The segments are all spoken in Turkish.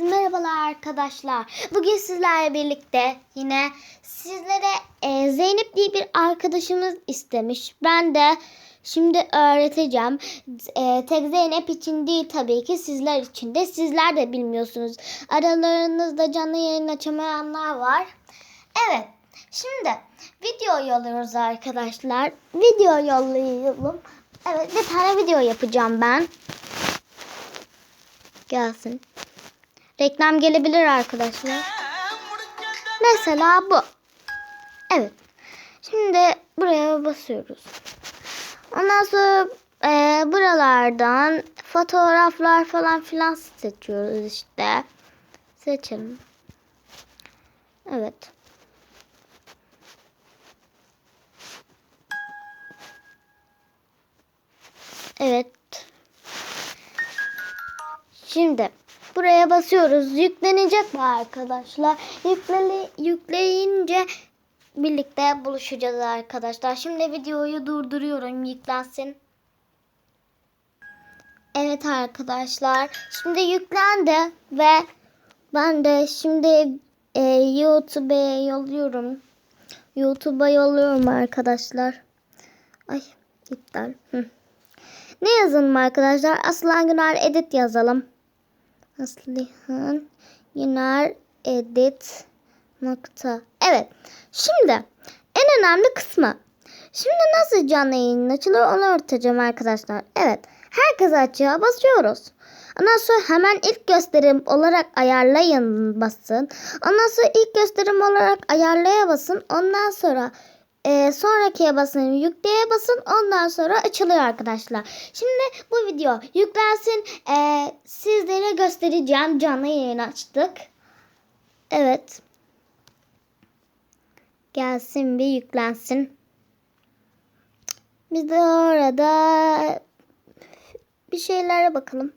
Merhabalar arkadaşlar. Bugün sizlerle birlikte yine sizlere e, Zeynep diye bir arkadaşımız istemiş. Ben de şimdi öğreteceğim. E, tek Zeynep için değil tabii ki sizler için de. Sizler de bilmiyorsunuz. Aralarınızda canlı yayın açamayanlar var. Evet. Şimdi video yolluyoruz arkadaşlar. Video yollayalım. Evet bir tane video yapacağım ben. Gelsin. Reklam gelebilir arkadaşlar. Mesela bu. Evet. Şimdi buraya basıyoruz. Ondan sonra e, buralardan fotoğraflar falan filan seçiyoruz işte. Seçelim. Evet. Evet. Şimdi buraya basıyoruz. Yüklenecek mi arkadaşlar? Yükleli, yükleyince birlikte buluşacağız arkadaşlar. Şimdi videoyu durduruyorum. Yüklensin. Evet arkadaşlar. Şimdi yüklendi ve ben de şimdi e, YouTube'a yolluyorum. YouTube'a yolluyorum arkadaşlar. Ay iptal. Hı. Ne yazalım arkadaşlar? Aslan Güner Edit yazalım. Aslıhan Güner Edit nokta. Evet. Şimdi en önemli kısmı. Şimdi nasıl canlı yayın açılır onu öğreteceğim arkadaşlar. Evet. Herkes açığa basıyoruz. Ondan sonra hemen ilk gösterim olarak ayarlayın basın. Ondan sonra ilk gösterim olarak ayarlaya basın. Ondan sonra e, sonrakiye basın, yükleye basın. Ondan sonra açılıyor arkadaşlar. Şimdi bu video yüklensin. E, sizlere göstereceğim. Canlı yayın açtık. Evet. Gelsin bir yüklensin. Biz de orada bir şeylere bakalım.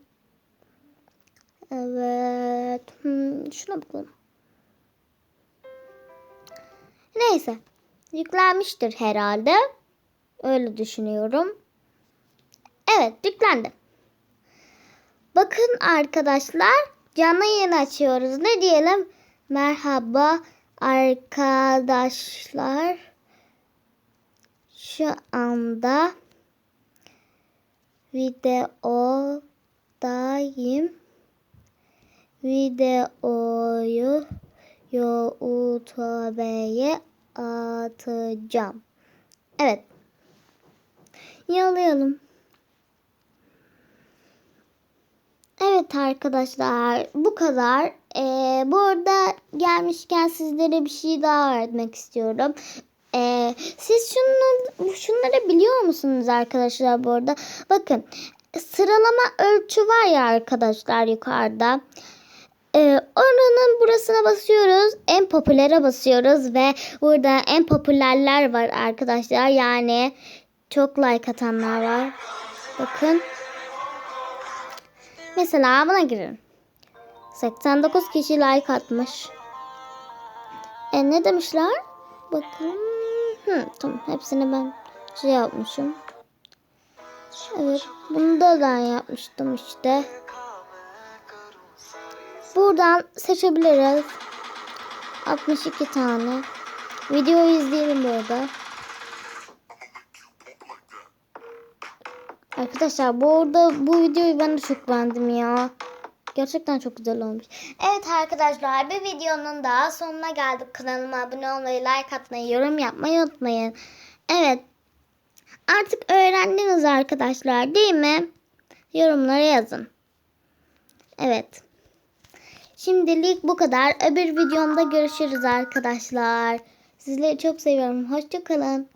Evet. Hmm, şuna bakalım. Neyse. Yüklenmiştir herhalde. Öyle düşünüyorum. Evet yüklendi. Bakın arkadaşlar canlı yayın açıyoruz. Ne diyelim? Merhaba arkadaşlar. Şu anda videodayım. Videoyu YouTube'ye atacağım. Evet. Yollayalım. Evet arkadaşlar bu kadar. Ee, bu arada gelmişken sizlere bir şey daha öğretmek istiyorum. Ee, siz şunları, şunları biliyor musunuz arkadaşlar bu arada? Bakın sıralama ölçü var ya arkadaşlar yukarıda. Ee, oranın burasına basıyoruz. En popülere basıyoruz ve burada en popülerler var arkadaşlar. Yani çok like atanlar var. Bakın. Mesela buna girin. 89 kişi like atmış. E ne demişler? Bakın. Hı, tamam hepsini ben şey yapmışım. Evet. Bunu da ben yapmıştım işte. Buradan seçebiliriz. 62 tane. Videoyu izleyelim burada. Arkadaşlar bu arada bu videoyu ben de çok beğendim ya. Gerçekten çok güzel olmuş. Evet arkadaşlar bir videonun daha sonuna geldik. Kanalıma abone olmayı, like atmayı, yorum yapmayı unutmayın. Evet. Artık öğrendiniz arkadaşlar değil mi? Yorumlara yazın. Evet. Şimdilik bu kadar. Öbür videomda görüşürüz arkadaşlar. Sizleri çok seviyorum. Hoşçakalın.